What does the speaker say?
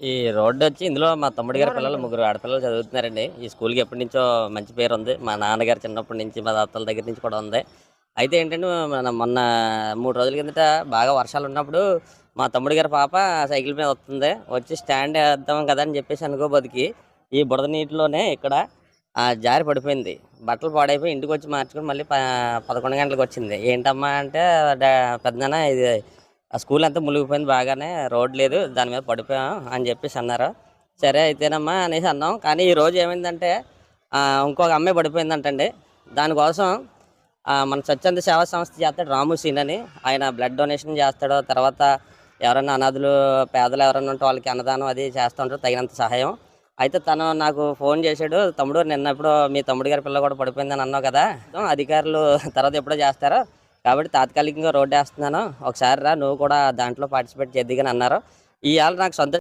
ఈ రోడ్డు వచ్చి ఇందులో మా తమ్ముడు గారి పిల్లలు ముగ్గురు ఆడపిల్లలు చదువుతున్నారండి. ఈ స్కూల్కి ఎప్పటి నుంచో మంచి పేరు ఉంది. మా నాన్నగారు చిన్నప్పటి నుంచి మా తాతల దగ్గర నుంచి కూడా ఉంది. అయితే ఏంటంటే మన మొన్న మూడు రోజుల కిందట బాగా వర్షాలు ఉన్నప్పుడు మా తమ్ముడు గారి పాప సైకిల్ మీద వస్తుంది. వచ్చి స్టాండ్ వేద్దాం కదా అని చెప్పేసి అనుకోబోదికి ఈ బురద నీటిలోనే ఇక్కడ ఆ జారి పడిపోయింది. బట్టలు పాడైపోయి ఇంటికి వచ్చి మార్చుకుని మళ్ళీ ప పదకొండు గంటలకు వచ్చింది. ఏంటమ్మా అంటే పెద్దనాన్న ఇది ఆ స్కూల్ అంతా మునిగిపోయింది బాగానే రోడ్ లేదు దాని మీద పడిపోయాం అని చెప్పేసి అన్నారు. సరే అయితేనమ్మా అనేసి అన్నాం. కానీ ఈ రోజు ఏమైందంటే ఇంకొక అమ్మాయి పడిపోయిందంటండి. దానికోసం మన స్వచ్ఛంద సేవా సంస్థ చేస్తాడు రాము సీన్ అని. ఆయన బ్లడ్ డొనేషన్ చేస్తాడు. తర్వాత ఎవరైనా అనాథులు పేదలు ఎవరైనా ఉంటే వాళ్ళకి అన్నదానం అది చేస్తూ ఉంటారు తగినంత సహాయం. అయితే తను నాకు ఫోన్ చేశాడు. తమ్ముడు నిన్నప్పుడు మీ తమ్ముడు గారి పిల్ల కూడా పడిపోయిందని అన్నావు కదా? అధికారులు తర్వాత ఎప్పుడో చేస్తారో. కాబట్టి తాత్కాలికంగా రోడ్డు వేస్తున్నాను. ఒకసారి రా నువ్వు కూడా దాంట్లో పార్టిసిపేట్ చేద్దిగా అన్నారు. ఇవాళ నాకు సొంత